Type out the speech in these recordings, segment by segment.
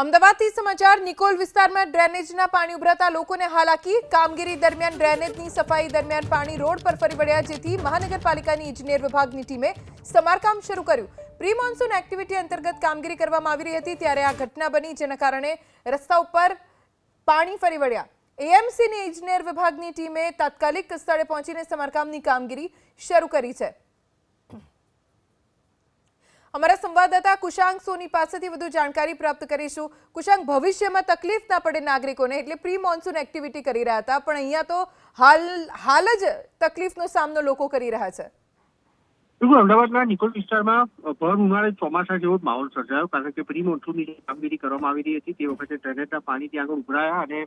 અમદાવાદથી સમાચાર, નિકોલ વિસ્તારમાં ડ્રેનેજના પાણી ઉભરાતા લોકોને હાલાકી, કામગીરી દરમિયાન ડ્રેનેજની સફાઈ દરમિયાન પાણી રોડ પર ફરી વળ્યા, જેથી મહાનગરપાલિકાની ઇજનેર વિભાગની ટીમે સમારકામ શરૂ કર્યું. પ્રી મોન્સૂન એક્ટિવિટી અંતર્ગત કામગીરી કરવામાં આવી રહી હતી, ત્યારે આ ઘટના બની, જેના કારણે રસ્તા ઉપર પાણી ફરી વળ્યા. એએમસીની ઇજનેર વિભાગની ટીમે તાત્કાલિક સ્થળે પહોંચીને સમારકામની કામગીરી શરૂ કરી છે. અમારા સંવાદદાતા કુશાંક સોની પાસેથી વધુ જાણકારી પ્રાપ્ત કરીશું. કુશાંક, ભવિષ્યમાં તકલીફ ના પડે નાગરિકોને, એટલે પ્રી મોન્સૂન એક્ટિવિટી કરી રહ્યા હતા, પણ અહીંયા તો હાલ હાલ જ તકલીફનો સામનો લોકો કરી રહ્યા છે. બિલકુલ, અમદાવાદના નિકોલ વિસ્તારમાં ભર ઉનાળે ચોમાસા જેવો માહોલ સર્જાયો, કારણ કે પ્રી મોન્સૂનની કામગીરી કરવામાં આવી રહી હતી, તે વખતે ડ્રેનેજના પાણી ત્યાં આગળ ઉભરાયા અને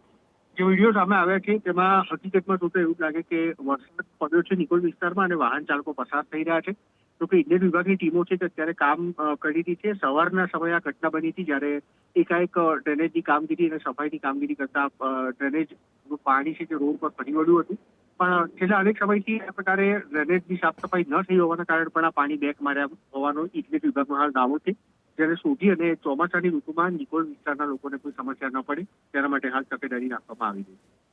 જે વીડિયો સામે આવ્યા છે, તેમાં હકીકતમાં જોતા એવું લાગે કે વરસાદ પડ્યો છે નિકોલ વિસ્તારમાં અને વાહન ચાલકો પસાર થઈ રહ્યા છે. તો કે ઇન્ડિયન વિભાગની ટીમો છે તે અત્યારે કામ કરી રહી છે. સવારના સમયે આ ઘટના બની હતી જ્યારે એકાએક ડ્રેનેજની કામગીરી અને સફાઈની કામગીરી કરતા ડ્રેનેજનું ડ્રેનેજ પાણી છે તે રોડ પર ફરી વળ્યું હતું. પણ છેલ્લા અનેક સમયથી આ પ્રકારે ડ્રેનેજની સાફ સફાઈ ન થઈ હોવાના કારણે પણ આ પાણી બેક માર્યા હોવાનો ઇજનેર વિભાગનો હાલ દાવો છે. જેને શોધી અને ચોમાસાની ઋતુમાં નિકોલ વિસ્તારના લોકોને કોઈ સમસ્યા ન પડે. તેના માટે હાલ તકેદારી રાખવામાં આવી રહી છે.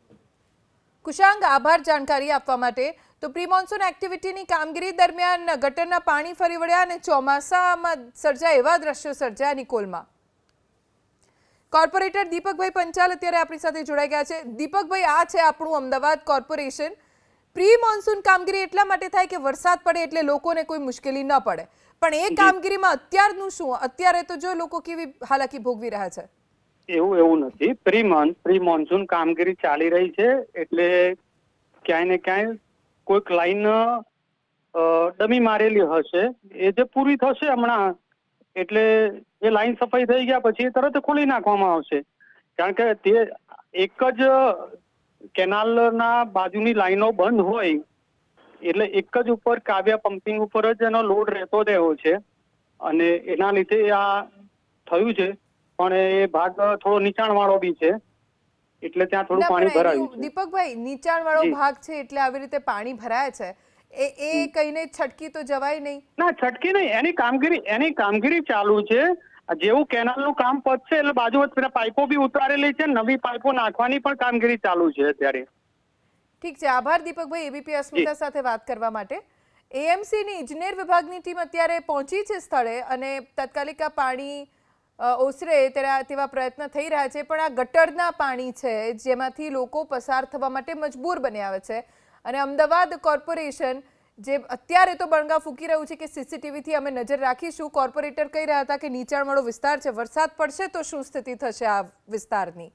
કુશાંક આભાર જાણકારી આપવા માટે તો પ્રી મોન્સૂન એક્ટિવિટીની કામગીરી દરમિયાન ગટરના પાણી ફરી વળ્યા અને ચોમાસામાં સર્જાય એવા દ્રશ્યો સર્જાયા નિકોલમાં. કોર્પોરેટર દીપકભાઈ પંચાલ અત્યારે આપણી સાથે જોડાઈ ગયા છે. દીપકભાઈ આ છે આપણું અમદાવાદ કોર્પોરેશન. પ્રી મોન્સૂન કામગીરી એટલા માટે થાય કે વરસાદ પડે એટલે લોકોને કોઈ મુશ્કેલી ન પડે. પણ એ કામગીરીમાં અત્યારનું શું? અત્યારે તો જો લોકો કેવી હાલાકી ભોગવી રહ્યા છે. એવું એવું નથી. પ્રી મન પ્રી મોન્સૂન કામગીરી ચાલી રહી છે, એટલે ક્યાંય ને ક્યાંય કોઈક લાઈન ડમી મારેલી હશે. એ જે પૂરી થશે હમણાં, એટલે એ લાઈન સફાઈ થઈ ગયા પછી તરત ખોલી નાખવામાં આવશે. કારણ કે તે એક જ કેનાલના બાજુની લાઈનો બંધ હોય, એટલે એક જ ઉપર કાવ્યા પમ્પિંગ ઉપર જ એનો લોડ રહેતો રહ્યો છે. અને એના લીધે આ થયું છે. પણ એ ભાગ થોડો નીચાણવાળો બી છે. એટલે ત્યાં થોડું પાણી ભરાયું છે. દીપકભાઈ નીચાણ વાળો ભાગ છે એટલે આવી રીતે પાણી ભરાય છે. એ એ કહીને છટકી તો જવાય નહીં. ના છટકી નહીં. એની કામગીરી એની કામગીરી ચાલુ છે. જેવું કેનાલનું કામ પતશે એટલે બાજુ પેલા પાઇપો બી ઉતારેલી છે નવી પાઇપો નાખવાની પણ કામગીરી ચાલુ છે અત્યારે. ઠીક છે. આભાર દીપકભાઈ એબીપી અસ્મિતા સાથે વાત કરવા માટે. એએમસીની ઇજનેર વિભાગની ટીમ અત્યારે પહોંચી છે સ્થળે અને તાત્કાલિક આ પાણી ઓસરે તેના તેવા પ્રયત્ન થઈ રહ્યા છે, પણ આ ગટરના પાણી છે, જેમાંથી લોકો પસાર થવા માટે મજબૂર બન્યા આવે છે. અને અમદાવાદ કોર્પોરેશન જે અત્યારે તો બણગા ફૂકી રહ્યું છે કે સીસીટીવીથી અમે નજર રાખીશું. કોર્પોરેટર કહી રહ્યા હતા કે નીચાણવાળો વિસ્તાર છે, વરસાદ પડશે તો શું સ્થિતિ થશે આ વિસ્તારની?